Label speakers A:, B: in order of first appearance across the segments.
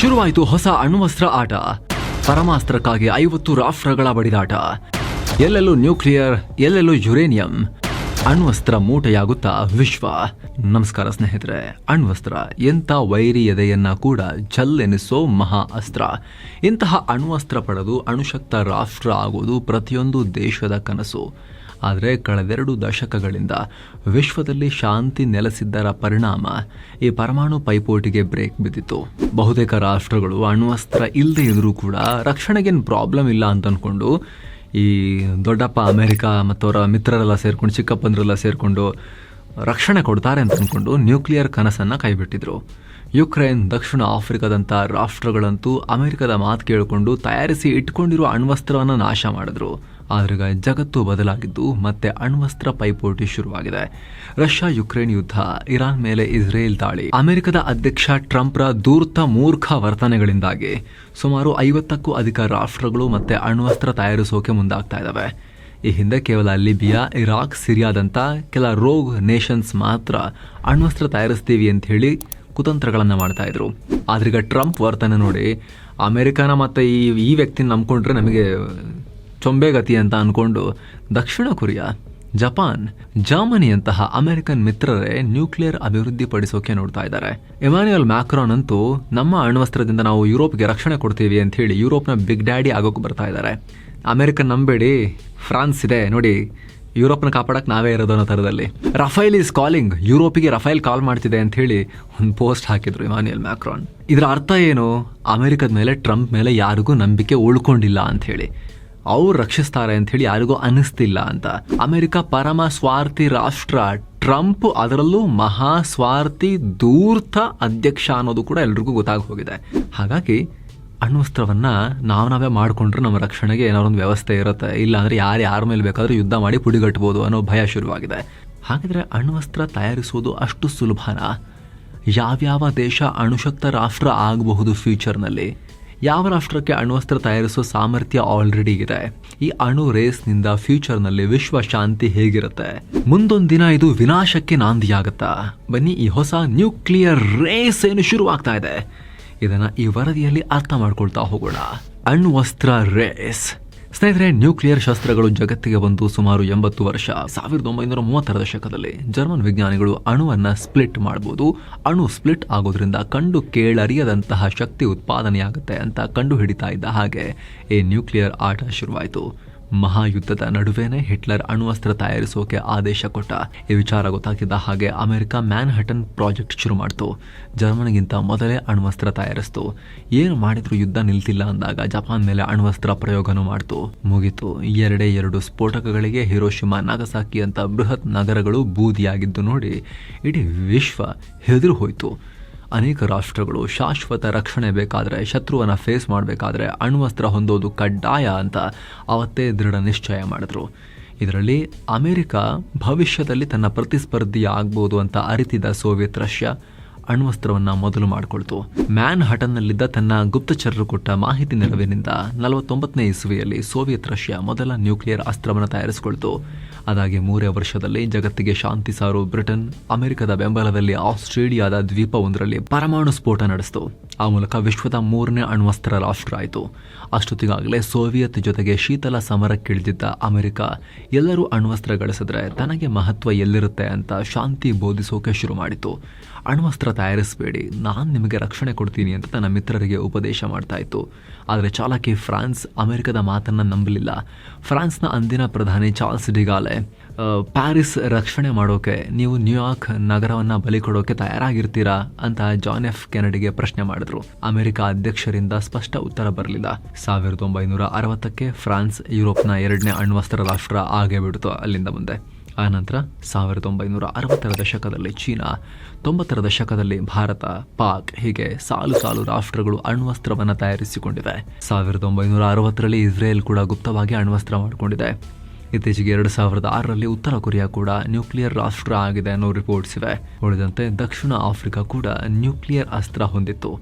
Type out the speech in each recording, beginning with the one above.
A: ಶುರುವಾಯಿತು ಹೊಸ ಅಣ್ವಸ್ತ್ರ ಆಟ. ಪರಮಾಸ್ತ್ರಕ್ಕಾಗಿ ಐವತ್ತು ರಾಷ್ಟ್ರಗಳ ಬಡಿದಾಟ. ಎಲ್ಲೆಲ್ಲೂ ನ್ಯೂಕ್ಲಿಯರ್, ಎಲ್ಲೆಲ್ಲೂ ಯುರೇನಿಯಂ. ಅಣ್ವಸ್ತ್ರ ಮೂಟೆಯಾಗುತ್ತಾ ವಿಶ್ವ. ನಮಸ್ಕಾರ ಸ್ನೇಹಿತರೆ, ಅಣ್ವಸ್ತ್ರ ಎಂಥ ವೈರಿ ಎದೆಯನ್ನ ಕೂಡ ಜಲ್ಲೆನಿಸೋ ಮಹಾ ಅಸ್ತ್ರ ಇಂತಹ ಅಣ್ವಸ್ತ್ರ ಪಡೆದು ಅಣುಶಕ್ತ ರಾಷ್ಟ್ರ ಆಗುವುದು ಪ್ರತಿಯೊಂದು ದೇಶದ ಕನಸು. ಆದರೆ ಕಳೆದೆರಡು ದಶಕಗಳಿಂದ ವಿಶ್ವದಲ್ಲಿ ಶಾಂತಿ ನೆಲೆಸಿದ್ದರ ಪರಿಣಾಮ ಈ ಪರಮಾಣು ಪೈಪೋಟಿಗೆ ಬ್ರೇಕ್ ಬಿದ್ದಿತ್ತು. ಬಹುತೇಕ ರಾಷ್ಟ್ರಗಳು ಅಣ್ವಸ್ತ್ರ ಇಲ್ಲದೆ ಇದ್ರೂ ಕೂಡ ರಕ್ಷಣೆಗೇನು ಪ್ರಾಬ್ಲಮ್ ಇಲ್ಲ ಅಂತ ಅಂದ್ಕೊಂಡು ಈ ದೊಡ್ಡಪ್ಪ ಅಮೆರಿಕ ಮತ್ತು ಅವರ ಮಿತ್ರರೆಲ್ಲ ಸೇರಿಕೊಂಡು, ಚಿಕ್ಕಪ್ಪಂದ್ರೆಲ್ಲ ಸೇರಿಕೊಂಡು ರಕ್ಷಣೆ ಕೊಡ್ತಾರೆ ಅಂತ ಅಂದ್ಕೊಂಡು ನ್ಯೂಕ್ಲಿಯರ್ ಕನಸನ್ನು ಕೈಬಿಟ್ಟಿದ್ರು. ಯುಕ್ರೇನ್, ದಕ್ಷಿಣ ಆಫ್ರಿಕಾದಂಥ ರಾಷ್ಟ್ರಗಳಂತೂ ಅಮೆರಿಕದ ಮಾತು ಕೇಳಿಕೊಂಡು ತಯಾರಿಸಿ ಇಟ್ಕೊಂಡಿರುವ ಅಣ್ವಸ್ತ್ರವನ್ನು ನಾಶ ಮಾಡಿದ್ರು. ಆದ್ರೀಗ ಜಗತ್ತು ಬದಲಾಗಿದ್ದು ಮತ್ತೆ ಅಣ್ವಸ್ತ್ರ ಪೈಪೋಟಿ ಶುರುವಾಗಿದೆ. ರಷ್ಯಾ ಯುಕ್ರೇನ್ ಯುದ್ಧ, ಇರಾನ್ ಮೇಲೆ ಇಸ್ರೇಲ್ ದಾಳಿ. ಅಮೆರಿಕದ ಅಧ್ಯಕ್ಷ ಟ್ರಂಪ್ರ ದೂರ್ತ ಮೂರ್ಖ ವರ್ತನೆಗಳಿಂದಾಗಿ ಸುಮಾರು ಐವತ್ತಕ್ಕೂ ಅಧಿಕ ರಾಷ್ಟ್ರಗಳು ಮತ್ತೆ ಅಣ್ವಸ್ತ್ರ ತಯಾರಿಸೋಕೆ ಮುಂದಾಗ್ತಾ ಇದ್ದಾವೆ ಈ ಹಿಂದೆ ಕೇವಲ ಲಿಬಿಯಾ, ಇರಾಕ್ ಸಿರಿಯಾದಂಥ ಕೆಲ ರೋಗ್ ನೇಷನ್ಸ್ ಮಾತ್ರ ಅಣ್ವಸ್ತ್ರ ತಯಾರಿಸ್ತೀವಿ ಅಂತ ಹೇಳಿ ಕುತಂತ್ರಗಳನ್ನು ಮಾಡ್ತಾ ಇದ್ರು. ಆದ್ರೀಗ ಟ್ರಂಪ್ ವರ್ತನೆ ನೋಡಿ ಅಮೆರಿಕನ ಮತ್ತು ಈ ಈ ವ್ಯಕ್ತಿನ ನಂಬ್ಕೊಂಡ್ರೆ ನಮಗೆ ಚೊಂಬೆಗತಿ ಅಂತ ಅಂದ್ಕೊಂಡು ದಕ್ಷಿಣ ಕೊರಿಯಾ, ಜಪಾನ್, ಜರ್ಮನಿಯಂತಹ ಅಮೆರಿಕನ್ ಮಿತ್ರರೇ ನ್ಯೂಕ್ಲಿಯರ್ ಅಭಿವೃದ್ಧಿ ಪಡಿಸೋಕೆ ನೋಡ್ತಾ ಇದ್ದಾರೆ. ಇಮಾನ್ಯುಯಲ್ ಮ್ಯಾಕ್ರಾನ್ ಅಂತೂ ನಮ್ಮ ಅಣ್ವಸ್ತ್ರದಿಂದ ನಾವು ಯುರೋಪ್ಗೆ ರಕ್ಷಣೆ ಕೊಡ್ತೀವಿ ಅಂತ ಹೇಳಿ ಯುರೋಪ್ನ ಬಿಗ್ ಡ್ಯಾಡಿ ಆಗೋಕೆ ಬರ್ತಾ ಇದ್ದಾರೆ. ಅಮೆರಿಕನ್ ನಂಬೇಡಿ, ಫ್ರಾನ್ಸ್ ಇದೆ, ನೋಡಿ ಯುರೋಪ್ನ ಕಾಪಾಡಕ್ಕೆ ನಾವೇ ಇರೋದು ಅನ್ನೋ ಥರದಲ್ಲಿ. ರಫೈಲ್ ಈಸ್ ಕಾಲಿಂಗ್, ಯುರೋಪಿಗೆ ರಫೈಲ್ ಕಾಲ್ ಮಾಡ್ತಿದೆ ಅಂತ ಹೇಳಿ ಒಂದು ಪೋಸ್ಟ್ ಹಾಕಿದ್ರು ಇಮಾನ್ಯುಯಲ್ ಮ್ಯಾಕ್ರಾನ್. ಇದರ ಅರ್ಥ ಏನು? ಅಮೆರಿಕದ ಮೇಲೆ ಟ್ರಂಪ್ ಮೇಲೆ ಯಾರಿಗೂ ನಂಬಿಕೆ ಉಳ್ಕೊಂಡಿಲ್ಲ ಅಂತ ಹೇಳಿ ಅವ್ರು ರಕ್ಷಿಸ್ತಾರೆ ಅಂತ ಹೇಳಿ ಯಾರಿಗೂ ಅನಿಸ್ತಿಲ್ಲ ಅಂತ. ಅಮೆರಿಕ ಪರಮ ಸ್ವಾರ್ಥಿ ರಾಷ್ಟ್ರ ಟ್ರಂಪ್ ಅದರಲ್ಲೂ ಮಹಾ ಸ್ವಾರ್ಥಿ ದೂರ್ತ ಅಧ್ಯಕ್ಷ ಅನ್ನೋದು ಕೂಡ ಎಲ್ರಿಗೂ ಗೊತ್ತಾಗಿ ಹೋಗಿದೆ ಹಾಗಾಗಿ ಅಣ್ವಸ್ತ್ರವನ್ನ ನಾವು ನಾವೇ ಮಾಡಿಕೊಂಡ್ರೆ ನಮ್ಮ ರಕ್ಷಣೆಗೆ ಏನಾದ್ರು ಒಂದು ವ್ಯವಸ್ಥೆ ಇರುತ್ತೆ. ಇಲ್ಲ ಅಂದ್ರೆ ಯಾರು ಯಾರ ಮೇಲೆ ಬೇಕಾದ್ರೂ ಯುದ್ಧ ಮಾಡಿ ಪುಡಿಗಟ್ಟಬಹುದು ಅನ್ನೋ ಭಯ ಶುರುವಾಗಿದೆ. ಹಾಗಿದ್ರೆ ಅಣ್ವಸ್ತ್ರ ತಯಾರಿಸೋದು ಅಷ್ಟು ಸುಲಭನಾ? ಯಾವ್ಯಾವ ದೇಶ ಅಣುಶಕ್ತ ರಾಷ್ಟ್ರ ಆಗಬಹುದು ಫ್ಯೂಚರ್ನಲ್ಲಿ ಯಾವ ರಾಷ್ಟ್ರಕ್ಕೆ ಅಣ್ವಸ್ತ್ರ ತಯಾರಿಸುವ ಸಾಮರ್ಥ್ಯ ಆಲ್ರೆಡಿ ಇದೆ? ಈ ಅಣು ರೇಸ್ನಿಂದ ಫ್ಯೂಚರ್ನಲ್ಲಿ ವಿಶ್ವ ಶಾಂತಿ ಹೇಗಿರುತ್ತೆ? ಮುಂದೊಂದು ದಿನ ಇದು ವಿನಾಶಕ್ಕೆ ನಾಂದಿಯಾಗುತ್ತಾ? ಬನ್ನಿ ಈ ಹೊಸ ನ್ಯೂಕ್ಲಿಯರ್ ರೇಸ್ ಏನು ಶುರುವಾಗ್ತಾ ಇದೆ? ಇದನ್ನ ಈ ವರದಿಯಲ್ಲಿ ಅರ್ಥ ಮಾಡ್ಕೊಳ್ತಾ ಹೋಗೋಣ. ಅಣ್ವಸ್ತ್ರ ರೇಸ್ ಸ್ನೇಹಿತರೆ, ನ್ಯೂಕ್ಲಿಯರ್ ಶಸ್ತ್ರಗಳು ಜಗತ್ತಿಗೆ ಬಂದು ಸುಮಾರು ಎಂಬತ್ತು ವರ್ಷ, ಸಾವಿರದ ಒಂಬೈನೂರ ಮೂವತ್ತರ ದಶಕದಲ್ಲಿ ಜರ್ಮನ್ ವಿಜ್ಞಾನಿಗಳು ಅಣುವನ್ನ ಸ್ಪ್ಲಿಟ್ ಮಾಡಬಹುದು ಅಣು ಸ್ಪ್ಲಿಟ್ ಆಗೋದ್ರಿಂದ ಕಂಡು ಕೇಳರಿಯದಂತಹ ಶಕ್ತಿ ಉತ್ಪಾದನೆಯಾಗುತ್ತೆ ಅಂತ ಕಂಡು ಹಿಡಿತಾ ಇದ್ದ ಹಾಗೆ ಈ ನ್ಯೂಕ್ಲಿಯರ್ ಆಟ ಶುರುವಾಯಿತು. ಮಹಾಯುದ್ಧದ ನಡುವೆನೇ ಹಿಟ್ಲರ್ ಅಣ್ವಸ್ತ್ರ ತಯಾರಿಸೋಕೆ ಆದೇಶ ಕೊಟ್ಟ. ಈ ವಿಚಾರ ಗೊತ್ತಾಗಿದ್ದ ಹಾಗೆ ಅಮೆರಿಕ ಮ್ಯಾನ್ ಹಟನ್ ಪ್ರಾಜೆಕ್ಟ್ ಶುರು ಮಾಡ್ತು. ಜರ್ಮನಿಗಿಂತ ಮೊದಲೇ ಅಣ್ವಸ್ತ್ರ ತಯಾರಿಸ್ತು. ಏನು ಮಾಡಿದ್ರು ಯುದ್ಧ ನಿಲ್ತಿಲ್ಲ ಅಂದಾಗ ಜಪಾನ್ ಮೇಲೆ ಅಣ್ವಸ್ತ್ರ ಪ್ರಯೋಗನೂ ಮಾಡ್ತು. ಮುಗಿತು. ಎರಡೇ ಎರಡು ಸ್ಫೋಟಕಗಳಿಗೆ ಹಿರೋಶಿಮಾ, ನಾಗಸಾಕಿ ಅಂತ ಬೃಹತ್ ನಗರಗಳು ಬೂದಿಯಾಗಿದ್ದು ನೋಡಿ, ಇಡೀ ವಿಶ್ವ ಹೆದರು ಹೋಯ್ತು ಅನೇಕ ರಾಷ್ಟ್ರಗಳು ಶಾಶ್ವತ ರಕ್ಷಣೆ ಬೇಕಾದರೆ ಶತ್ರುವನ್ನ ಫೇಸ್ ಮಾಡಬೇಕಾದ್ರೆ ಅಣ್ವಸ್ತ್ರ ಹೊಂದೋದು ಕಡ್ಡಾಯ ಅಂತ ಅವತ್ತೇ ದೃಢ ನಿಶ್ಚಯ ಮಾಡಿದ್ರು. ಇದರಲ್ಲಿ ಅಮೆರಿಕ ಭವಿಷ್ಯದಲ್ಲಿ ತನ್ನ ಪ್ರತಿಸ್ಪರ್ಧಿ ಆಗ್ಬೋದು ಅಂತ ಅರಿತಿದ್ದ ಸೋವಿಯತ್ ರಷ್ಯಾ ಅಣ್ವಸ್ತ್ರವನ್ನು ಮೊದಲು ಮಾಡಿಕೊಳ್ತು. ಮ್ಯಾನ್ ಹಟನ್ನಲ್ಲಿದ್ದ ತನ್ನ ಗುಪ್ತಚರರು ಕೊಟ್ಟ ಮಾಹಿತಿ ನೆರವಿನಿಂದ ನಲವತ್ತೊಂಬತ್ತನೇ ಇಸುವೆಯಲ್ಲಿ ಸೋವಿಯತ್ ರಷ್ಯಾ ಮೊದಲ ನ್ಯೂಕ್ಲಿಯರ್ ಅಸ್ತ್ರವನ್ನು ತಯಾರಿಸಿಕೊಳ್ತು. ಅದಾಗಿ ಮೂರೇ ವರ್ಷದಲ್ಲಿ ಜಗತ್ತಿಗೆ ಶಾಂತಿ ಸಾರು ಬ್ರಿಟನ್, ಅಮೆರಿಕದ ಬೆಂಬಲದಲ್ಲಿ ಆಸ್ಟ್ರೇಲಿಯಾದ ದ್ವೀಪವೊಂದರಲ್ಲಿ ಪರಮಾಣು ಸ್ಫೋಟ ನಡೆಸಿತು. ಆ ಮೂಲಕ ವಿಶ್ವದ ಮೂರನೇ ಅಣ್ವಸ್ತ್ರ ರಾಷ್ಟ್ರ ಆಯಿತು ಅಷ್ಟೊತ್ತಿಗಾಗಲೇ ಸೋವಿಯತ್ ಜೊತೆಗೆ ಶೀತಲ ಸಮರಕ್ಕಿಳಿದಿದ್ದ ಅಮೆರಿಕ, ಎಲ್ಲರೂ ಅಣ್ವಸ್ತ್ರ ಗಳಿಸಿದ್ರೆ ತನಗೆ ಮಹತ್ವ ಎಲ್ಲಿರುತ್ತೆ ಅಂತ ಶಾಂತಿ ಬೋಧಿಸೋಕೆ ಶುರು ಮಾಡಿತು. ಅಣ್ವಸ್ತ್ರ ತಯಾರಿಸಬೇಡಿ. ನಾನು ನಿಮಗೆ ರಕ್ಷಣೆ ಕೊಡ್ತೀನಿ ಅಂತ ತನ್ನ ಮಿತ್ರರಿಗೆ ಉಪದೇಶ ಮಾಡ್ತಾ ಇತ್ತು. ಆದರೆ ಚಾಲಕಿ ಫ್ರಾನ್ಸ್ ಅಮೆರಿಕದ ಮಾತನ್ನು ನಂಬಲಿಲ್ಲ. ಫ್ರಾನ್ಸ್ನ ಅಂದಿನ ಪ್ರಧಾನಿ ಚಾರ್ಲ್ಸ್ ಡಿಗಾಲೆ ಪ್ಯಾರಿಸ್ ರಕ್ಷಣೆ ಮಾಡೋಕೆ, ನೀವು ನ್ಯೂಯಾರ್ಕ್ ನಗರವನ್ನು ಬಲಿ ಕೊಡೋಕೆ ತಯಾರಾಗಿರ್ತೀರಾ? ಅಂತ ಜಾನ್ ಎಫ್ ಕೆನಡಿಗೆ ಪ್ರಶ್ನೆ ಮಾಡಿದ್ರು. ಅಮೆರಿಕ ಅಧ್ಯಕ್ಷರಿಂದ ಸ್ಪಷ್ಟ ಉತ್ತರ ಬರಲಿಲ್ಲ. ಸಾವಿರದ ಒಂಬೈನೂರ ಅರವತ್ತಕ್ಕೆ ಫ್ರಾನ್ಸ್ ಯುರೋಪ್ನ ಎರಡನೇ ಅಣ್ವಸ್ತ್ರ ರಾಷ್ಟ್ರ ಆಗೇ ಬಿಡ್ತು ಅಲ್ಲಿಂದ ಮುಂದೆ. ಆನಂತರ ಸಾವಿರದ ಒಂಬೈನೂರ ಅರವತ್ತರ ದಶಕದಲ್ಲಿ ಚೀನಾ, ತೊಂಬತ್ತರ ದಶಕದಲ್ಲಿ ಭಾರತ, ಪಾಕ್ ಹೀಗೆ ಸಾಲು ಸಾಲು ರಾಷ್ಟ್ರಗಳು ಅಣ್ವಸ್ತ್ರವನ್ನು ತಯಾರಿಸಿಕೊಂಡಿವೆ. ಸಾವಿರದ ಒಂಬೈನೂರ ಅರವತ್ತರಲ್ಲಿ ಇಸ್ರೇಲ್ ಕೂಡ ಗುಪ್ತವಾಗಿ ಅಣ್ವಸ್ತ್ರ ಮಾಡಿಕೊಂಡಿದೆ. ಇತ್ತೀಚೆಗೆ ಎರಡು ಸಾವಿರದ ಆರರಲ್ಲಿ ಉತ್ತರ ಕೊರಿಯಾ ಕೂಡ ನ್ಯೂಕ್ಲಿಯರ್ ರಾಷ್ಟ್ರ ಆಗಿದೆ ಅನ್ನೋ ರಿಪೋರ್ಟ್ಸ್ ಇವೆ. ಉಳಿದಂತೆ ದಕ್ಷಿಣ ಆಫ್ರಿಕಾ ಕೂಡ ನ್ಯೂಕ್ಲಿಯರ್ ಅಸ್ತ್ರ ಹೊಂದಿತ್ತು.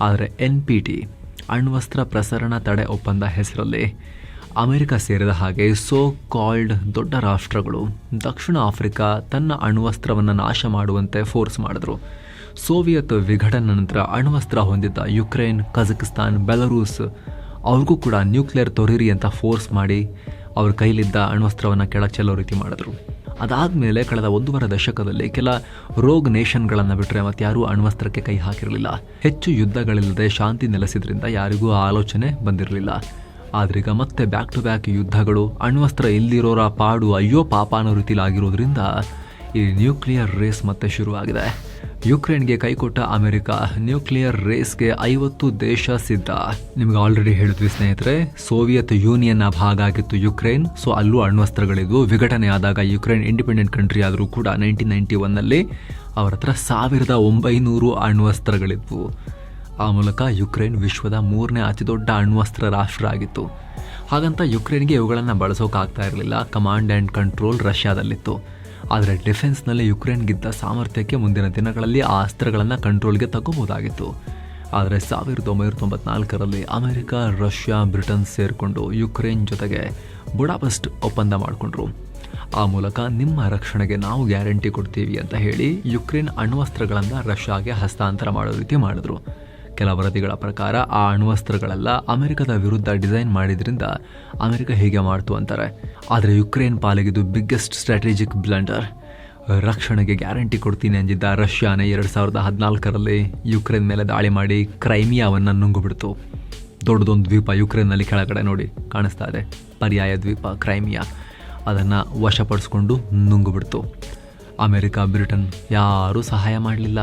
A: ಆದರೆ ಎನ್ ಪಿ ಟಿ ಅಣ್ವಸ್ತ್ರ ಪ್ರಸರಣ ತಡೆ ಒಪ್ಪಂದ ಹೆಸರಲ್ಲಿ ಅಮೆರಿಕ ಸೇರಿದ ಹಾಗೆ ಸೋ ಕಾಲ್ಡ್ ದೊಡ್ಡ ರಾಷ್ಟ್ರಗಳು ದಕ್ಷಿಣ ಆಫ್ರಿಕಾ ತನ್ನ ಅಣ್ವಸ್ತ್ರವನ್ನು ನಾಶ ಮಾಡುವಂತೆ ಫೋರ್ಸ್ ಮಾಡಿದ್ರು. ಸೋವಿಯತ್ ವಿಘಟನೆ ನಂತರ ಅಣ್ವಸ್ತ್ರ ಹೊಂದಿದ್ದ ಯುಕ್ರೇನ್, ಕಜಕಿಸ್ತಾನ್, ಬೆಲರೂಸ್, ಅವ್ರಿಗೂ ಕೂಡ ನ್ಯೂಕ್ಲಿಯರ್ ತೊರೀರಿ ಅಂತ ಫೋರ್ಸ್ ಮಾಡಿ ಅವ್ರ ಕೈಲಿದ್ದ ಅಣ್ವಸ್ತ್ರವನ್ನು ಕೆಳಚೆಲ್ಲೋ ರೀತಿ ಮಾಡಿದ್ರು. ಅದಾದಮೇಲೆ ಕಳೆದ ಒಂದೂವರೆ ದಶಕದಲ್ಲಿ ಕೆಲ ರೋಗ್ ನೇಷನ್ಗಳನ್ನು ಬಿಟ್ಟರೆ ಮತ್ತೆ ಯಾರೂ ಅಣ್ವಸ್ತ್ರಕ್ಕೆ ಕೈ ಹಾಕಿರಲಿಲ್ಲ. ಹೆಚ್ಚು ಯುದ್ಧಗಳಿಲ್ಲದೆ ಶಾಂತಿ ನೆಲೆಸಿದ್ರಿಂದ ಯಾರಿಗೂ ಆಲೋಚನೆ ಬಂದಿರಲಿಲ್ಲ. ಆದ್ರೀಗ ಮತ್ತೆ ಬ್ಯಾಕ್ ಟು ಬ್ಯಾಕ್ ಯುದ್ಧಗಳು, ಅಣ್ವಸ್ತ್ರ ಇಲ್ದಿರೋರ ಪಾಡು ಅಯ್ಯೋ ಪಾಪ ಅನ್ನೋ ರೀತಿಲಾಗಿರೋದ್ರಿಂದ ಈ ನ್ಯೂಕ್ಲಿಯರ್ ರೇಸ್ ಮತ್ತೆ ಶುರುವಾಗಿದೆ. ಯುಕ್ರೇನ್ಗೆ ಕೈಕೊಟ್ಟ ಅಮೆರಿಕ ನ್ಯೂಕ್ಲಿಯರ್ ರೇಸ್ಗೆ ಐವತ್ತು ದೇಶ ಸಿದ್ಧ. ನಿಮ್ಗೆ ಆಲ್ರೆಡಿ ಹೇಳಿದ್ವಿ ಸ್ನೇಹಿತರೆ ಸೋವಿಯತ್ ಯೂನಿಯನ್ನ ಭಾಗ ಆಗಿತ್ತು ಯುಕ್ರೇನ್ ಸೊ ಅಲ್ಲೂ ಅಣ್ವಸ್ತ್ರಗಳಿದ್ವು. ವಿಘಟನೆ ಆದಾಗ ಯುಕ್ರೇನ್ ಇಂಡಿಪೆಂಡೆಂಟ್ ಕಂಟ್ರಿ ಆದರೂ ಕೂಡ ನೈನ್ಟೀನ್ ನೈಂಟಿ ಒನ್ನಲ್ಲಿ ಅವರ ಹತ್ರ ಸಾವಿರದ ಒಂಬೈನೂರು ಅಣ್ವಸ್ತ್ರಗಳಿದ್ವು. ಆ ಮೂಲಕ ಯುಕ್ರೇನ್ ವಿಶ್ವದ ಮೂರನೇ ಅತಿದೊಡ್ಡ ಅಣ್ವಸ್ತ್ರ ರಾಷ್ಟ್ರ ಆಗಿತ್ತು ಹಾಗಂತ ಯುಕ್ರೇನ್ಗೆ ಇವುಗಳನ್ನು ಬಳಸೋಕ್ಕಾಗ್ತಾ ಇರಲಿಲ್ಲ, ಕಮಾಂಡ್ ಆ್ಯಂಡ್ ಕಂಟ್ರೋಲ್ ರಷ್ಯಾದಲ್ಲಿತ್ತು. ಆದರೆ ಡಿಫೆನ್ಸ್ನಲ್ಲಿ ಯುಕ್ರೇನ್ಗಿದ್ದ ಸಾಮರ್ಥ್ಯಕ್ಕೆ ಮುಂದಿನ ದಿನಗಳಲ್ಲಿ ಆ ಅಸ್ತ್ರಗಳನ್ನು ಕಂಟ್ರೋಲ್ಗೆ ತಗೋಬೋದಾಗಿತ್ತು ಆದರೆ ಸಾವಿರದ ಒಂಬೈನೂರ ತೊಂಬತ್ನಾಲ್ಕರಲ್ಲಿ ಅಮೆರಿಕ, ರಷ್ಯಾ, ಬ್ರಿಟನ್ ಸೇರಿಕೊಂಡು ಯುಕ್ರೇನ್ ಜೊತೆಗೆ ಬುಡಾಪೆಸ್ಟ್ ಒಪ್ಪಂದ ಮಾಡಿಕೊಂಡ್ರು. ಆ ಮೂಲಕ ನಿಮ್ಮ ರಕ್ಷಣೆಗೆ ನಾವು ಗ್ಯಾರಂಟಿ ಕೊಡ್ತೀವಿ ಅಂತ ಹೇಳಿ ಯುಕ್ರೇನ್ ಅಣ್ವಸ್ತ್ರಗಳನ್ನು ರಷ್ಯಾಗೆ ಹಸ್ತಾಂತರ ಮಾಡೋ ರೀತಿ ಮಾಡಿದ್ರು. ಕೆಲ ವರದಿಗಳ ಪ್ರಕಾರ ಆ ಅಣ್ವಸ್ತ್ರಗಳೆಲ್ಲ ಅಮೆರಿಕದ ವಿರುದ್ಧ ಡಿಸೈನ್ ಮಾಡಿದ್ರಿಂದ ಅಮೆರಿಕ ಹೀಗೆ ಮಾಡ್ತು ಅಂತಾರೆ. ಆದರೆ ಯುಕ್ರೇನ್ ಪಾಲಿಗಿದು ಬಿಗ್ಗೆಸ್ಟ್ ಸ್ಟ್ರಾಟಜಿಕ್ ಬ್ಲಂಡರ್ ರಕ್ಷಣೆಗೆ ಗ್ಯಾರಂಟಿ ಕೊಡ್ತೀನಿ ಅಂದಿದ್ದ ರಷ್ಯಾನೇ ಎರಡು ಸಾವಿರದ ಹದಿನಾಲ್ಕರಲ್ಲಿ ಯುಕ್ರೇನ್ ಮೇಲೆ ದಾಳಿ ಮಾಡಿ ಕ್ರೈಮಿಯಾವನ್ನು ನುಂಗುಬಿಡ್ತು. ದೊಡ್ಡದೊಂದು ದ್ವೀಪ ಯುಕ್ರೇನ್ನಲ್ಲಿ ಕೆಳಗಡೆ ನೋಡಿ ಕಾಣಿಸ್ತಾ ಇದೆ. ಪರ್ಯಾಯ ದ್ವೀಪ ಕ್ರೈಮಿಯಾ. ಅದನ್ನು ವಶಪಡಿಸ್ಕೊಂಡು ನುಂಗುಬಿಡ್ತು. ಅಮೆರಿಕ ಬ್ರಿಟನ್ ಯಾರೂ ಸಹಾಯ ಮಾಡಲಿಲ್ಲ.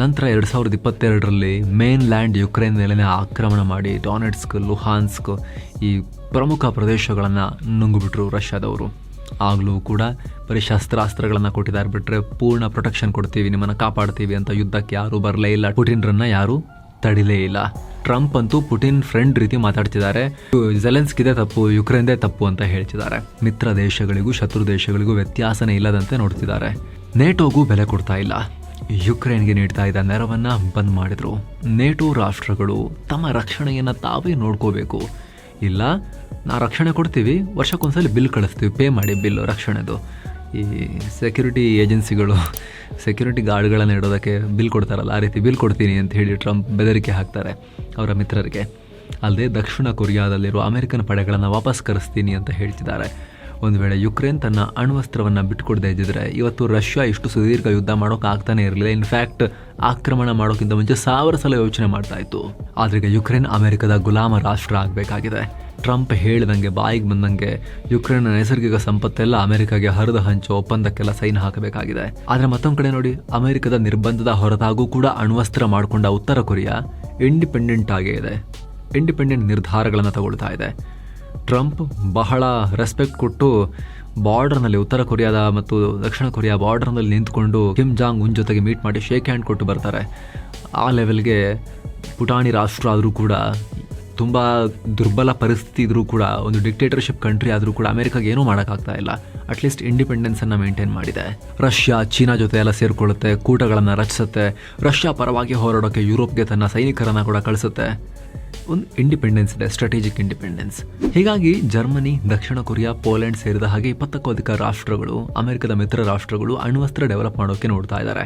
A: ನಂತರ ಎರಡು ಸಾವಿರದ ಇಪ್ಪತ್ತೆರಡರಲ್ಲಿ ಮೇನ್ ಲ್ಯಾಂಡ್ ಯುಕ್ರೇನ್ ಮೇಲೇ ಆಕ್ರಮಣ ಮಾಡಿ ಡಾನೆಟ್ಸ್ಕ್ ಲುಹಾನ್ಸ್ಕ್ ಈ ಪ್ರಮುಖ ಪ್ರದೇಶಗಳನ್ನು ನುಂಗುಬಿಟ್ರು ರಷ್ಯಾದವರು. ಆಗಲೂ ಕೂಡ ಬರೀ ಶಸ್ತ್ರಾಸ್ತ್ರಗಳನ್ನು ಕೊಟ್ಟಿದ್ದಾರೆ ಬಿಟ್ಟರೆ ಪೂರ್ಣ ಪ್ರೊಟೆಕ್ಷನ್ ಕೊಡ್ತೀವಿ, ನಿಮ್ಮನ್ನು ಕಾಪಾಡ್ತೀವಿ ಅಂತ ಯುದ್ಧಕ್ಕೆ ಯಾರೂ ಬರಲೇ ಇಲ್ಲ. ಪುಟಿನ್ರನ್ನ ಯಾರೂ ತಡಿಲೇ ಇಲ್ಲ. ಟ್ರಂಪ್ ಅಂತೂ ಪುಟಿನ್ ಫ್ರೆಂಡ್ ರೀತಿ ಮಾತಾಡ್ತಿದ್ದಾರೆ. ಜೆಲೆನ್ಸ್ಕಿದೆ ತಪ್ಪು ಯುಕ್ರೇನ್ದೇ ತಪ್ಪು ಅಂತ ಹೇಳ್ತಿದ್ದಾರೆ. ಮಿತ್ರ ದೇಶಗಳಿಗೂ, ಶತ್ರು ದೇಶಗಳಿಗೂ ವ್ಯತ್ಯಾಸನೇ ಇಲ್ಲದಂತೆ ನೋಡ್ತಿದ್ದಾರೆ. ನೇಟೋಗೂ ಬೆಲೆ ಕೊಡ್ತಾ ಇಲ್ಲ. ಯುಕ್ರೇನ್ಗೆ ನೀಡ್ತಾ ಇದ್ದ ನೆರವನ್ನು ಬಂದ್ ಮಾಡಿದ್ರು. ನೇಟೋ ರಾಷ್ಟ್ರಗಳು ತಮ್ಮ ರಕ್ಷಣೆಯನ್ನು ತಾವೇ ನೋಡ್ಕೋಬೇಕು. ಇಲ್ಲ, ನಾ ರಕ್ಷಣೆ ಕೊಡ್ತೀವಿ, ವರ್ಷಕ್ಕೊಂದ್ಸಲಿ ಬಿಲ್ ಕಳಿಸ್ತೀವಿ, ಪೇ ಮಾಡಿ ಬಿಲ್ ರಕ್ಷಣೆದು. ಈ ಸೆಕ್ಯೂರಿಟಿ ಏಜೆನ್ಸಿಗಳು ಸೆಕ್ಯೂರಿಟಿ ಗಾರ್ಡ್ಗಳನ್ನು ಇಡೋದಕ್ಕೆ ಬಿಲ್ ಕೊಡ್ತಾರಲ್ಲ, ಆ ರೀತಿ ಬಿಲ್ ಕೊಡ್ತೀನಿ ಅಂತ ಹೇಳಿ ಟ್ರಂಪ್ ಬೆದರಿಕೆ ಹಾಕ್ತಾರೆ ಅವರ ಮಿತ್ರರಿಗೆ. ಅಲ್ಲದೆ ದಕ್ಷಿಣ ಕೊರಿಯಾದಲ್ಲಿರುವ ಅಮೆರಿಕನ್ ಪಡೆಗಳನ್ನು ವಾಪಸ್ ಕರೆಸ್ತೀನಿ ಅಂತ ಹೇಳ್ತಿದ್ದಾರೆ. ಒಂದು ವೇಳೆ ಯುಕ್ರೇನ್ ತನ್ನ ಅಣ್ವಸ್ತ್ರವನ್ನು ಬಿಟ್ಟುಕೊಡದೇ ಇದ್ದಿದ್ರೆ ಇವತ್ತು ರಷ್ಯಾ ಇಷ್ಟು ಸುದೀರ್ಘ ಯುದ್ಧ ಮಾಡೋಕೆ ಆಗ್ತಾನೆ ಇರಲಿಲ್ಲ ಇನ್ಫ್ಯಾಕ್ಟ್ ಆಕ್ರಮಣ ಮಾಡೋಕ್ಕಿಂತ ಮುಂಚೆ ಸಾವಿರ ಸಲ ಯೋಚನೆ ಮಾಡ್ತಾ ಇತ್ತು. ಆದ್ರೆ ಈಗ ಯುಕ್ರೇನ್ ಅಮೆರಿಕದ ಗುಲಾಮ ರಾಷ್ಟ್ರ ಆಗಬೇಕಾಗಿದೆ ಟ್ರಂಪ್ ಹೇಳಿದಂಗೆ, ಬಾಯಿಗೆ ಬಂದಂಗೆ ಯುಕ್ರೇನ್ನ ನೈಸರ್ಗಿಕ ಸಂಪತ್ತೆಲ್ಲ ಅಮೆರಿಕಾಗೆ ಹರಿದು ಹಂಚೋ ಒಪ್ಪಂದಕ್ಕೆಲ್ಲ ಸೈನ್ ಹಾಕಬೇಕಾಗಿದೆ. ಆದರೆ ಮತ್ತೊಂದು ಕಡೆ ನೋಡಿ, ಅಮೆರಿಕದ ನಿರ್ಬಂಧದ ಹೊರತಾಗೂ ಕೂಡ ಅಣ್ವಸ್ತ್ರ ಮಾಡಿಕೊಂಡ ಉತ್ತರ ಕೊರಿಯಾ ಇಂಡಿಪೆಂಡೆಂಟ್ ಆಗೇ ಇದೆ. ಇಂಡಿಪೆಂಡೆಂಟ್ ನಿರ್ಧಾರಗಳನ್ನು ತಗೊಳ್ತಾ ಇದೆ. ಟ್ರಂಪ್ ಬಹಳ ರೆಸ್ಪೆಕ್ಟ್ ಕೊಟ್ಟು ಬಾರ್ಡರ್ನಲ್ಲಿ ಉತ್ತರ ಕೊರಿಯಾದ ಮತ್ತು ದಕ್ಷಿಣ ಕೊರಿಯಾ ಬಾರ್ಡರ್ನಲ್ಲಿ ನಿಂತ್ಕೊಂಡು ಕಿಮ್ ಜಾಂಗ್ ಉನ್ ಜೊತೆಗೆ ಮೀಟ್ ಮಾಡಿ ಶೇಕ್ ಹ್ಯಾಂಡ್ ಕೊಟ್ಟು ಬರ್ತಾರೆ. ಆ ಲೆವೆಲ್ಗೆ ಪುಟಾಣಿ ರಾಷ್ಟ್ರ ಆದರೂ ಕೂಡ, ತುಂಬ ದುರ್ಬಲ ಪರಿಸ್ಥಿತಿ ಇದ್ದರೂ ಕೂಡ, ಒಂದು ಡಿಕ್ಟೇಟರ್ಶಿಪ್ ಕಂಟ್ರಿ ಆದರೂ ಕೂಡ ಅಮೆರಿಕಾಗೆ ಏನೂ ಮಾಡೋಕ್ಕಾಗ್ತಾ ಇಲ್ಲ. ಅಟ್ಲೀಸ್ಟ್ ಇಂಡಿಪೆಂಡೆನ್ಸನ್ನು ಮೇಂಟೈನ್ ಮಾಡಿದೆ. ರಷ್ಯಾ, ಚೀನಾ ಜೊತೆ ಎಲ್ಲ ಸೇರಿಕೊಳ್ಳುತ್ತೆ, ಕೂಟಗಳನ್ನು ರಚಿಸುತ್ತೆ. ರಷ್ಯಾ ಪರವಾಗಿ ಹೋರಾಡೋಕ್ಕೆ ಯುರೋಪ್ಗೆ ತನ್ನ ಸೈನಿಕರನ್ನು ಕೂಡ ಕಳಿಸುತ್ತೆ. ಒಂದು ಇಂಡಿಪೆಂಡೆನ್ಸ್ ಇದೆ ಸ್ಟ್ರಾಟೆಜಿಕ್ ಇಂಡಿಪೆಂಡೆನ್ಸ್ ಹೀಗಾಗಿ ಜರ್ಮನಿ, ದಕ್ಷಿಣ ಕೊರಿಯಾ, ಪೋಲೆಂಡ್ ಸೇರಿದ ಹಾಗೆ ಇಪ್ಪತ್ತಕ್ಕೂ ಅಧಿಕ ರಾಷ್ಟ್ರಗಳು, ಅಮೆರಿಕದ ಮಿತ್ರ ರಾಷ್ಟ್ರಗಳು ಅಣ್ವಸ್ತ್ರ ಡೆವಲಪ್ ಮಾಡೋಕೆ ನೋಡ್ತಾ ಇದ್ದಾರೆ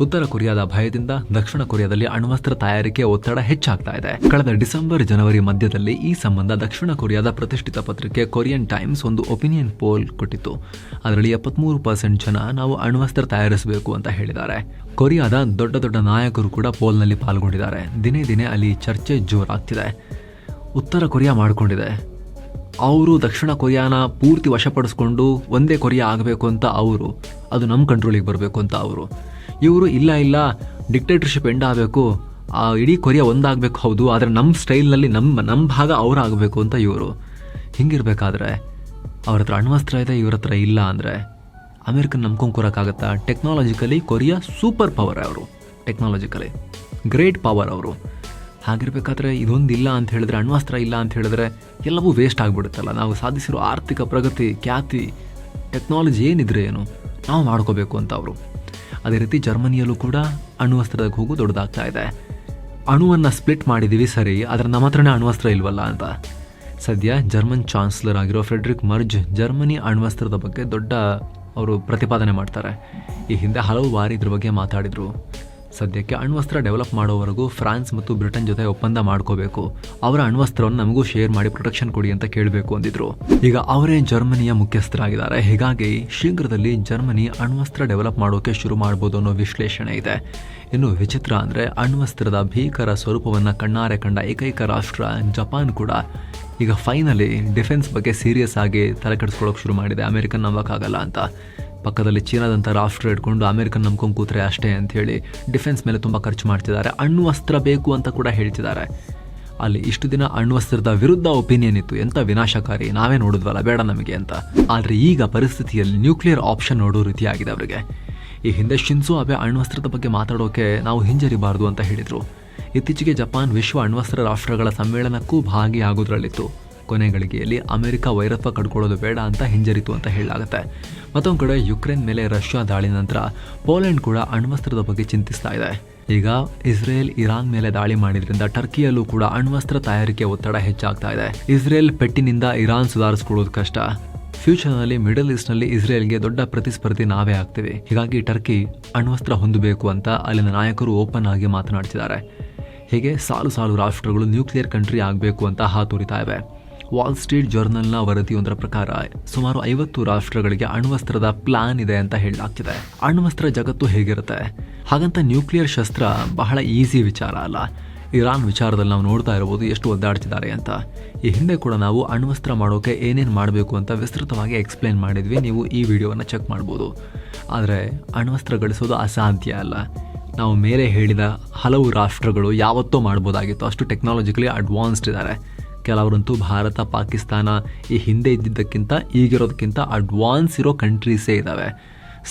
A: ಉತ್ತರ ಕೊರಿಯಾದ ಭಯದಿಂದ ದಕ್ಷಿಣ ಕೊರಿಯಾದಲ್ಲಿ ಅಣ್ವಸ್ತ್ರ ತಯಾರಿಕೆ ಒತ್ತಡ ಹೆಚ್ಚಾಗ್ತಾ ಇದೆ. ಕಳೆದ ಡಿಸೆಂಬರ್, ಜನವರಿ ಮಧ್ಯದಲ್ಲಿ ಈ ಸಂಬಂಧ ದಕ್ಷಿಣ ಕೊರಿಯಾದ ಪ್ರತಿಷ್ಠಿತ ಪತ್ರಿಕೆ ಕೊರಿಯನ್ ಟೈಮ್ಸ್ ಒಂದು ಒಪಿನಿಯನ್ ಪೋಲ್ ಕೊಟ್ಟಿತ್ತು. ಅದರಲ್ಲಿ ಎಪ್ಪತ್ಮೂರು ಪರ್ಸೆಂಟ್ ಜನ ನಾವು ಅಣ್ವಸ್ತ್ರ ತಯಾರಿಸಬೇಕು ಅಂತ ಹೇಳಿದ್ದಾರೆ. ಕೊರಿಯಾದ ದೊಡ್ಡ ದೊಡ್ಡ ನಾಯಕರು ಕೂಡ ಪೋಲ್ನಲ್ಲಿ ಪಾಲ್ಗೊಂಡಿದ್ದಾರೆ. ದಿನೇ ದಿನೇ ಅಲ್ಲಿ ಚರ್ಚೆ ಜೋರಾಗ್ತಿದೆ ಉತ್ತರ ಕೊರಿಯಾ ಮಾಡಿಕೊಂಡಿದೆ. ಅವರು ದಕ್ಷಿಣ ಕೊರಿಯಾನ ಪೂರ್ತಿ ವಶಪಡಿಸ್ಕೊಂಡು ಒಂದೇ ಕೊರಿಯಾ ಆಗಬೇಕು ಅಂತ ಅವರು, ಅದು ನಮ್ಮ ಕಂಟ್ರೋಲಿಗೆ ಬರಬೇಕು ಅಂತ ಅವರು. ಇವರು ಇಲ್ಲ ಇಲ್ಲ ಡಿಕ್ಟೇಟರ್ಶಿಪ್ ಎಂಡ್ ಆಗಬೇಕು, ಆ, ಇಡೀ ಕೊರಿಯಾ ಒಂದಾಗಬೇಕು ಹೌದು, ಆದರೆ ನಮ್ಮ ಸ್ಟೈಲ್ನಲ್ಲಿ ನಮ್ಮ ನಮ್ಮ ಭಾಗ ಅವರಾಗಬೇಕು ಅಂತ ಇವರು. ಹಿಂಗಿರಬೇಕಾದ್ರೆ ಅವ್ರ ಹತ್ರ ಅಣ್ವಸ್ತ್ರ ಇದೆ, ಇವ್ರ ಹತ್ರ ಇಲ್ಲ ಅಂದರೆ ಅಮೇರಿಕನ್ ನಂಬ್ಕೊಂಡು ಕೂರಕ್ಕಾಗತ್ತಾ? ಟೆಕ್ನಾಲಜಿಕಲಿ ಕೊರಿಯಾ ಸೂಪರ್ ಪವರ್ ಅವರು. ಟೆಕ್ನಾಲಜಿಕಲಿ ಗ್ರೇಟ್ ಪವರ್ ಅವರು. ಹಾಗಿರ್ಬೇಕಾದ್ರೆ ಇದೊಂದಿಲ್ಲ ಅಂತ ಹೇಳಿದ್ರೆ, ಅಣ್ವಸ್ತ್ರ ಇಲ್ಲ ಅಂತ ಹೇಳಿದ್ರೆ ಎಲ್ಲವೂ ವೇಸ್ಟ್ ಆಗಿಬಿಡುತ್ತಲ್ಲ. ನಾವು ಸಾಧಿಸಿರೋ ಆರ್ಥಿಕ ಪ್ರಗತಿ, ಖ್ಯಾತಿ ಟೆಕ್ನಾಲಜಿ ಏನಿದ್ರೆ ಏನು? ನಾವು ಮಾಡ್ಕೋಬೇಕು ಅಂತ ಅವರು. ಅದೇ ರೀತಿ ಜರ್ಮನಿಯಲ್ಲೂ ಕೂಡ ಅಣ್ವಸ್ತ್ರದ ಹೋಗು ದೊಡ್ಡದಾಗ್ತಾ ಇದೆ. ಅಣುವನ್ನು ಸ್ಪ್ಲಿಟ್ ಮಾಡಿದ್ದೀವಿ ಸರಿ, ಆದರೆ ನಮ್ಮ ಹತ್ರನೇ ಅಣ್ವಸ್ತ್ರ ಇಲ್ವಲ್ಲ ಅಂತ. ಸದ್ಯ ಜರ್ಮನ್ ಚಾನ್ಸಲರ್ ಆಗಿರೋ ಫ್ರೆಡ್ರಿಕ್ ಮರ್ಜ್ ಜರ್ಮನಿ ಅಣ್ವಸ್ತ್ರದ ಬಗ್ಗೆ ದೊಡ್ಡ ಅವರು ಪ್ರತಿಪಾದನೆ ಮಾಡ್ತಾರೆ. ಈ ಹಿಂದೆ ಹಲವು ಬಾರಿ ಇದ್ರ ಬಗ್ಗೆ ಮಾತಾಡಿದರು. ಸದ್ಯಕ್ಕೆ ಅಣ್ವಸ್ತ್ರ ಡೆವಲಪ್ ಮಾಡೋವರೆಗೂ ಫ್ರಾನ್ಸ್ ಮತ್ತು ಬ್ರಿಟನ್ ಜೊತೆ ಒಪ್ಪಂದ ಮಾಡ್ಕೋಬೇಕು. ಅವರ ಅಣ್ವಸ್ತ್ರವನ್ನು ನಮಗೂ ಶೇರ್ ಮಾಡಿ ಪ್ರೊಟೆಕ್ಷನ್ ಕೊಡಿ ಅಂತ ಕೇಳಬೇಕು ಅಂದಿದ್ರು. ಈಗ ಅವರೇ ಜರ್ಮನಿಯ ಮುಖ್ಯಸ್ಥರಾಗಿದ್ದಾರೆ. ಹೀಗಾಗಿ ಶೀಘ್ರದಲ್ಲಿ ಜರ್ಮನಿ ಅಣ್ವಸ್ತ್ರ ಡೆವಲಪ್ ಮಾಡೋಕೆ ಶುರು ಮಾಡ್ಬೋದು ಅನ್ನೋ ವಿಶ್ಲೇಷಣೆ ಇದೆ. ಇನ್ನು ವಿಚಿತ್ರ ಅಂದ್ರೆ ಅಣ್ವಸ್ತ್ರದ ಭೀಕರ ಸ್ವರೂಪವನ್ನ ಕಣ್ಣಾರೆ ಕಂಡ ಏಕೈಕ ರಾಷ್ಟ್ರ ಜಪಾನ್ ಕೂಡ ಈಗ ಫೈನಲಿ ಡಿಫೆನ್ಸ್ ಬಗ್ಗೆ ಸೀರಿಯಸ್ ಆಗಿ ತಲೆ ಕೆಡಿಸ್ಕೊಳ್ಳೋಕೆ ಶುರು ಮಾಡಿದೆ. ಅಮೆರಿಕನ್ ನಂಬಕ್ಕಾಗಲ್ಲ ಅಂತ. ಪಕ್ಕದಲ್ಲಿ ಚೀನಾದಂಥ ರಾಷ್ಟ್ರ ಇಟ್ಕೊಂಡು ಅಮೆರಿಕನ್ ನಂಬ್ಕೊಂಡು ಕೂತ್ರೆ ಅಷ್ಟೇ ಅಂಥೇಳಿ ಡಿಫೆನ್ಸ್ ಮೇಲೆ ತುಂಬ ಖರ್ಚು ಮಾಡ್ತಿದ್ದಾರೆ. ಅಣ್ವಸ್ತ್ರ ಬೇಕು ಅಂತ ಕೂಡ ಹೇಳ್ತಿದ್ದಾರೆ. ಅಲ್ಲಿ ಇಷ್ಟು ದಿನ ಅಣ್ವಸ್ತ್ರದ ವಿರುದ್ಧ ಒಪಿನಿಯನ್ ಇತ್ತು. ಎಂಥ ವಿನಾಶಕಾರಿ. ನಾವೇ ನೋಡಿದ್ವಲ್ಲ, ಬೇಡ ನಮಗೆ ಅಂತ. ಆದರೆ ಈಗ ಪರಿಸ್ಥಿತಿಯಲ್ಲಿ ನ್ಯೂಕ್ಲಿಯರ್ ಆಪ್ಷನ್ ನೋಡೋ ರೀತಿಯಾಗಿದೆ ಅವರಿಗೆ. ಈ ಹಿಂದೆ ಶಿನ್ಸು ಅಬೆ ಅಣ್ವಸ್ತ್ರದ ಬಗ್ಗೆ ಮಾತಾಡೋಕೆ ನಾವು ಹಿಂಜರಿಬಾರ್ದು ಅಂತ ಹೇಳಿದರು. ಇತ್ತೀಚೆಗೆ ಜಪಾನ್ ವಿಶ್ವ ಅಣ್ವಸ್ತ್ರ ರಾಷ್ಟ್ರಗಳ ಸಮ್ಮೇಳನಕ್ಕೂ ಭಾಗಿಯಾಗೋದ್ರಲ್ಲಿತ್ತು. ಕೊನೆ ಗಳಿಗೆಯಲ್ಲಿ ಅಮೆರಿಕ ವೈರತ್ವ ಕಡ್ಕೊಳ್ಳೋದು ಬೇಡ ಅಂತ ಹಿಂಜರಿತು ಅಂತ ಹೇಳಲಾಗುತ್ತೆ. ಮತ್ತೊಂದು ಕಡೆ ಯುಕ್ರೇನ್ ಮೇಲೆ ರಷ್ಯಾ ದಾಳಿ ನಂತರ ಪೋಲೆಂಡ್ ಕೂಡ ಅಣ್ವಸ್ತ್ರದ ಬಗ್ಗೆ ಚಿಂತಿಸ್ತಾ ಇದೆ. ಈಗ ಇಸ್ರೇಲ್ ಇರಾನ್ ಮೇಲೆ ದಾಳಿ ಮಾಡಿದ್ರಿಂದ ಟರ್ಕಿಯಲ್ಲೂ ಕೂಡ ಅಣ್ವಸ್ತ್ರ ತಯಾರಿಕೆ ಒತ್ತಡ ಹೆಚ್ಚಾಗ್ತಾ ಇದೆ. ಇಸ್ರೇಲ್ ಪೆಟ್ಟಿನಿಂದ ಇರಾನ್ ಸುಧಾರಿಸ್ಕೊಳ್ಳೋದು ಕಷ್ಟ. ಫ್ಯೂಚರ್ನಲ್ಲಿ ಮಿಡಲ್ ಈಸ್ಟ್ನಲ್ಲಿ ಇಸ್ರೇಲ್ಗೆ ದೊಡ್ಡ ಪ್ರತಿಸ್ಪರ್ಧಿ ನಾವೇ ಆಗ್ತೀವಿ. ಹೀಗಾಗಿ ಟರ್ಕಿ ಅಣ್ವಸ್ತ್ರ ಹೊಂದಬೇಕು ಅಂತ ಅಲ್ಲಿನ ನಾಯಕರು ಓಪನ್ ಆಗಿ ಮಾತನಾಡ್ತಿದ್ದಾರೆ. ಹೀಗೆ ಸಾಲು ಸಾಲು ರಾಷ್ಟ್ರಗಳು ನ್ಯೂಕ್ಲಿಯರ್ ಕಂಟ್ರಿ ಆಗಬೇಕು ಅಂತ ಹಾತೊರಿತಾ ಇವೆ. ವಾಲ್ ಸ್ಟ್ರೀಟ್ ಜರ್ನಲ್ನ ವರದಿಯೊಂದರ ಪ್ರಕಾರ, ಸುಮಾರು ಐವತ್ತು ರಾಷ್ಟ್ರಗಳಿಗೆ ಅಣ್ವಸ್ತ್ರದ ಪ್ಲಾನ್ ಇದೆ ಅಂತ ಹೇಳಲಾಗ್ತಿದೆ. ಅಣ್ವಸ್ತ್ರ ಜಗತ್ತು ಹೇಗಿರುತ್ತೆ? ಹಾಗಂತ ನ್ಯೂಕ್ಲಿಯರ್ ಶಸ್ತ್ರ ಬಹಳ ಈಸಿ ವಿಚಾರ ಅಲ್ಲ. ಇರಾನ್ ವಿಚಾರದಲ್ಲಿ ನಾವು ನೋಡ್ತಾ ಇರಬಹುದು ಎಷ್ಟು ಒದ್ದಾಡ್ತಿದ್ದಾರೆ ಅಂತ. ಈ ಹಿಂದೆ ಕೂಡ ನಾವು ಅಣ್ವಸ್ತ್ರ ಮಾಡೋಕೆ ಏನೇನು ಮಾಡಬೇಕು ಅಂತ ವಿಸ್ತೃತವಾಗಿ ಎಕ್ಸ್ಪ್ಲೇನ್ ಮಾಡಿದ್ವಿ. ನೀವು ಈ ವಿಡಿಯೋವನ್ನು ಚೆಕ್ ಮಾಡ್ಬೋದು. ಆದರೆ ಅಣ್ವಸ್ತ್ರ ಗಳಿಸೋದು ಅಸಾಧ್ಯ ಅಲ್ಲ. ನಾವು ಮೇಲೆ ಹೇಳಿದ ಹಲವು ರಾಷ್ಟ್ರಗಳು ಯಾವತ್ತೋ ಮಾಡ್ಬೋದಾಗಿತ್ತು. ಅಷ್ಟು ಟೆಕ್ನಾಲಜಿಕಲಿ ಅಡ್ವಾನ್ಸ್ಡ್ ಇದ್ದಾರೆ. ಕೆಲವರಂತೂ ಭಾರತ, ಪಾಕಿಸ್ತಾನ ಈ ಹಿಂದೆ ಇದ್ದಿದ್ದಕ್ಕಿಂತ ಈಗಿರೋದಕ್ಕಿಂತ ಅಡ್ವಾನ್ಸ್ ಇರೋ ಕಂಟ್ರೀಸೇ ಇದ್ದಾವೆ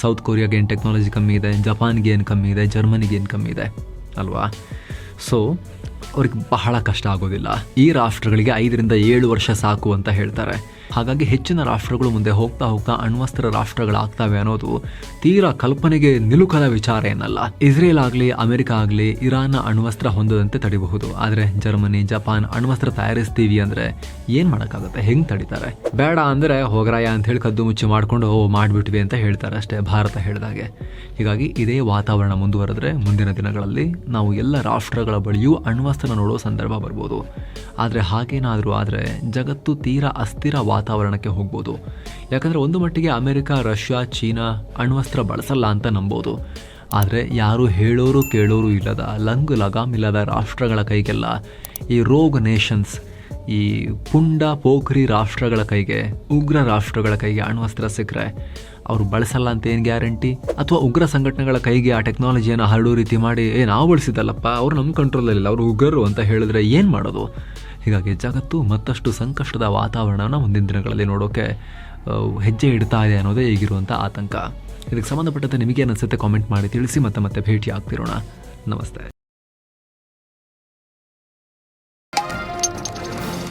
A: ಸೌತ್ ಕೊರಿಯಾಗೆ ಏನು ಟೆಕ್ನಾಲಜಿ ಕಮ್ಮಿ ಇದೆ ಜಪಾನ್ಗೆ ಏನು ಕಮ್ಮಿ ಇದೆ ಜರ್ಮನಿಗೆ ಏನು ಕಮ್ಮಿ ಇದೆ, ಅಲ್ವಾ? ಸೊ ಅವ್ರಿಗೆ ಬಹಳ ಕಷ್ಟ ಆಗೋದಿಲ್ಲ. ಈ ರಾಷ್ಟ್ರಗಳಿಗೆ ಐದರಿಂದ ಏಳು ವರ್ಷ ಸಾಕು ಅಂತ ಹೇಳ್ತಾರೆ. ಹಾಗಾಗಿ ಹೆಚ್ಚಿನ ರಾಷ್ಟ್ರಗಳು ಮುಂದೆ ಹೋಗ್ತಾ ಹೋಗ್ತಾ ಅಣ್ವಸ್ತ್ರ ರಾಷ್ಟ್ರಗಳಾಗ್ತಾವೆ ಅನ್ನೋದು ತೀರಾ ಕಲ್ಪನೆಗೆ ನಿಲುಕದ ವಿಚಾರ ಏನಲ್ಲ. ಇಸ್ರೇಲ್ ಆಗಲಿ, ಅಮೆರಿಕ ಆಗಲಿ, ಇರಾನ್ನ ಅಣ್ವಸ್ತ್ರ ಹೊಂದದಂತೆ ತಡಿಬಹುದು. ಆದರೆ ಜರ್ಮನಿ, ಜಪಾನ್ ಅಣ್ವಸ್ತ್ರ ತಯಾರಿಸ್ತೀವಿ ಅಂದರೆ ಏನು ಮಾಡೋಕ್ಕಾಗುತ್ತೆ? ಹೆಂಗೆ ತಡಿತಾರೆ? ಬೇಡ ಅಂದರೆ ಹೋಗ್ರಾಯ ಅಂತ ಹೇಳಿ ಕದ್ದು ಮುಚ್ಚಿ ಮಾಡಿಕೊಂಡು, ಓ, ಮಾಡಿಬಿಟ್ವಿ ಅಂತ ಹೇಳ್ತಾರೆ ಅಷ್ಟೇ ಭಾರತ ಹೇಳಿದಾಗೆ. ಹೀಗಾಗಿ ಇದೇ ವಾತಾವರಣ ಮುಂದುವರೆದ್ರೆ ಮುಂದಿನ ದಿನಗಳಲ್ಲಿ ನಾವು ಎಲ್ಲ ರಾಷ್ಟ್ರಗಳ ಬಳಿಯೂ ಅಣ್ವಸ್ತ್ರ ನೋಡೋ ಸಂದರ್ಭ ಬರ್ಬೋದು. ಆದರೆ ಹಾಗೇನಾದರೂ ಆದರೆ ಜಗತ್ತು ತೀರಾ ಅಸ್ಥಿರ ವಾತಾವರಣಕ್ಕೆ ಹೋಗ್ಬೋದು. ಯಾಕಂದರೆ ಒಂದು ಮಟ್ಟಿಗೆ ಅಮೆರಿಕ, ರಷ್ಯಾ, ಚೀನಾ ಅಣ್ವಸ್ತ್ರ ಬಳಸಲ್ಲ ಅಂತ ನಂಬೋದು. ಆದರೆ ಯಾರು ಹೇಳೋರು ಕೇಳೋರು ಇಲ್ಲದ ಲಂಗು ಲಗಾಮಿಲ್ಲದ ರಾಷ್ಟ್ರಗಳ ಕೈಗೆಲ್ಲ ಈ ರೋಗ್ ನೇಷನ್ಸ್ ಈ ಪುಂಡ ಪೋಖ್ರಿ ರಾಷ್ಟ್ರಗಳ ಕೈಗೆ, ಉಗ್ರ ರಾಷ್ಟ್ರಗಳ ಕೈಗೆ ಅಣ್ವಸ್ತ್ರ ಸಿಕ್ಕರೆ ಅವರು ಬಳಸಲ್ಲ ಅಂತ ಏನು ಗ್ಯಾರಂಟಿ? ಅಥವಾ ಉಗ್ರ ಸಂಘಟನೆಗಳ ಕೈಗೆ ಆ ಟೆಕ್ನಾಲಜಿಯನ್ನು ಹರಡೋ ರೀತಿ ಮಾಡಿ ಏ ನಾವು ಬಳಸಿದ್ದಲ್ಲಪ್ಪ ಅವ್ರು ನಮ್ಮ ಕಂಟ್ರೋಲಲ್ಲಿಲ್ಲ ಅವರು ಉಗ್ರರು ಅಂತ ಹೇಳಿದ್ರೆ ಏನು ಮಾಡೋದು? ಹೀಗಾಗಿ ಜಗತ್ತು ಮತ್ತಷ್ಟು ಸಂಕಷ್ಟದ ವಾತಾವರಣವನ್ನು ಮುಂದಿನ ದಿನಗಳಲ್ಲಿ ನೋಡೋಕ್ಕೆ ಹೆಜ್ಜೆ ಇಡ್ತಾ ಇದೆ ಅನ್ನೋದೇ ಈಗಿರುವಂಥ ಆತಂಕ. ಇದಕ್ಕೆ ಸಂಬಂಧಪಟ್ಟಂತೆ ನಿಮಗೆ ಅನಿಸುತ್ತೆ ಕಾಮೆಂಟ್ ಮಾಡಿ ತಿಳಿಸಿ ಮತ್ತೆ ಮತ್ತೆ ಭೇಟಿ ಆಗ್ತಿರೋಣ ನಮಸ್ತೆ.